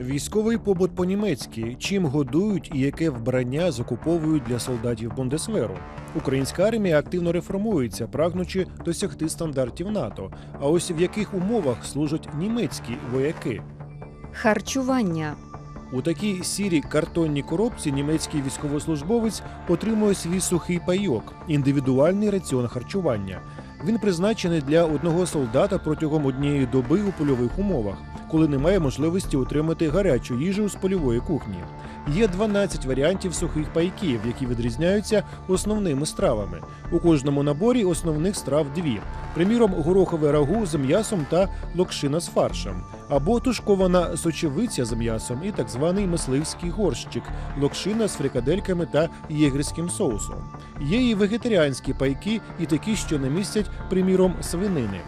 Військовий побут по-німецьки. Чим годують і яке вбрання закуповують для солдатів Бундесверу? Українська армія активно реформується, прагнучи досягти стандартів НАТО. А ось в яких умовах служать німецькі вояки? Харчування. У такій сірій картонній коробці німецький військовослужбовець отримує свій сухий пайок, індивідуальний раціон харчування. Він призначений для одного солдата протягом однієї доби у польових умовах, коли немає можливості отримати гарячу їжу з польової кухні. Є 12 варіантів сухих пайків, які відрізняються основними стравами. У кожному наборі основних страв дві: приміром, горохове рагу з м'ясом та локшина з фаршем, або тушкована сочевиця з м'ясом і так званий мисливський горщик, локшина з фрикадельками та єгерським соусом. Є і вегетаріанські пайки, і такі, що не містять, приміром, свинини.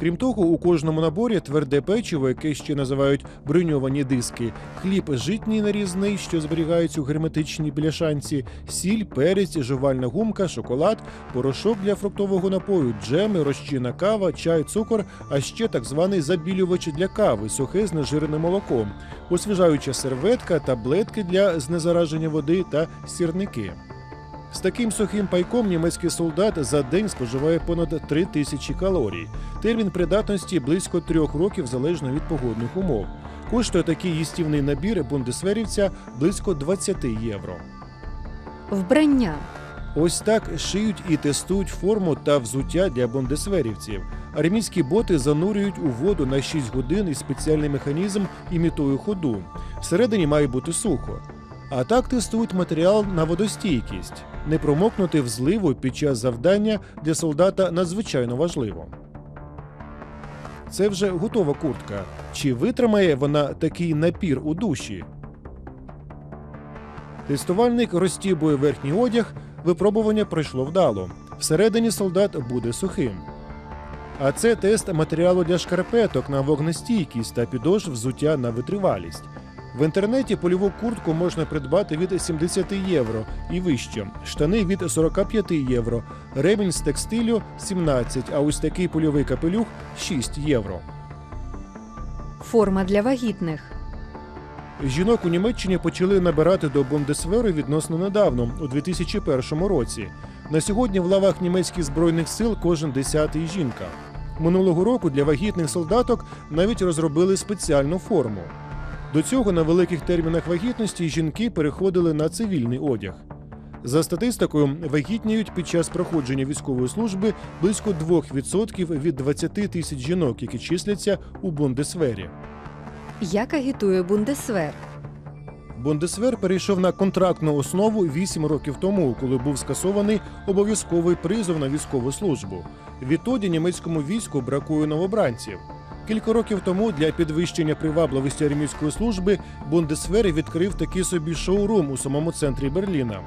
Крім того, у кожному наборі тверде печиво, яке ще називають броньовані диски, хліб житній нарізний, що зберігається у герметичній бляшанці, сіль, перець, жувальна гумка, шоколад, порошок для фруктового напою, джеми, розчинна кава, чай, цукор, а ще так званий забілювач для кави, сухе знежирене молоко, освіжаюча серветка, таблетки для знезараження води та сірники. З таким сухим пайком німецький солдат за день споживає понад 3 тисячі калорій. Термін придатності близько трьох років залежно від погодних умов. Коштує такий їстівний набір бундесверівця близько 20 євро. Вбрання. Ось так шиють і тестують форму та взуття для бундесверівців. Армійські боти занурюють у воду на 6 годин і спеціальний механізм імітує ходу. Всередині має бути сухо. А так тестують матеріал на водостійкість. Не промокнути в зливу під час завдання для солдата надзвичайно важливо. Це вже готова куртка. Чи витримає вона такий напір у душі? Тестувальник розтібує верхній одяг, випробування пройшло вдало. Всередині солдат буде сухим. А це тест матеріалу для шкарпеток на вогнестійкість та підошв взуття на витривалість. В інтернеті польову куртку можна придбати від 70 євро і вище, штани від 45 євро, ремінь з текстилю 17, а ось такий польовий капелюх 6 євро. Форма для вагітних. Жінок у Німеччині почали набирати до Бундесверу відносно недавно, у 2001 році. На сьогодні в лавах німецьких збройних сил кожен десятий жінка. Минулого року для вагітних солдаток навіть розробили спеціальну форму. До цього на великих термінах вагітності жінки переходили на цивільний одяг. За статистикою, вагітніють під час проходження військової служби близько 2% від 20 тисяч жінок, які числяться у Бундесвері. Як агітує Бундесвер? Бундесвер перейшов на контрактну основу 8 років тому, коли був скасований обов'язковий призов на військову службу. Відтоді німецькому війську бракує новобранців. Кілька років тому для підвищення привабливості армійської служби Бундесвер відкрив такий собі шоурум у самому центрі Берліна.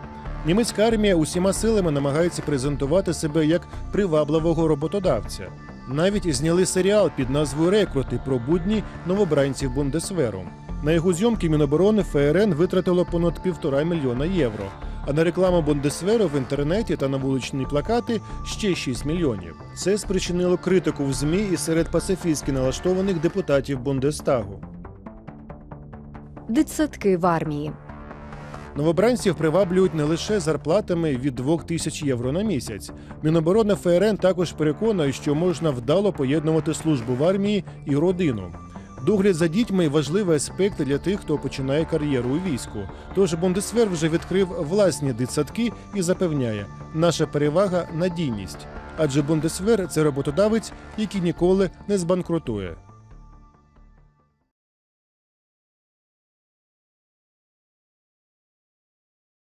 Німецька армія усіма силами намагається презентувати себе як привабливого роботодавця. Навіть зняли серіал під назвою Рекрути про будні новобранців Бундесверу. На його зйомки Міноборони ФРН витратило понад півтора мільйона євро. А на рекламу Бундесверу в інтернеті та на вуличні плакати ще 6 мільйонів. Це спричинило критику в ЗМІ і серед пацифістськи налаштованих депутатів Бундестагу. Дитсадки в армії. Новобранців приваблюють не лише зарплатами від 2 тисяч євро на місяць. Міноборони ФРН також переконує, що можна вдало поєднувати службу в армії і родину. Догляд за дітьми важливий аспект для тих, хто починає кар'єру у війську. Тож Бундесвер вже відкрив власні дитсадки і запевняє, наша перевага надійність. Адже Бундесвер це роботодавець, який ніколи не збанкрутує.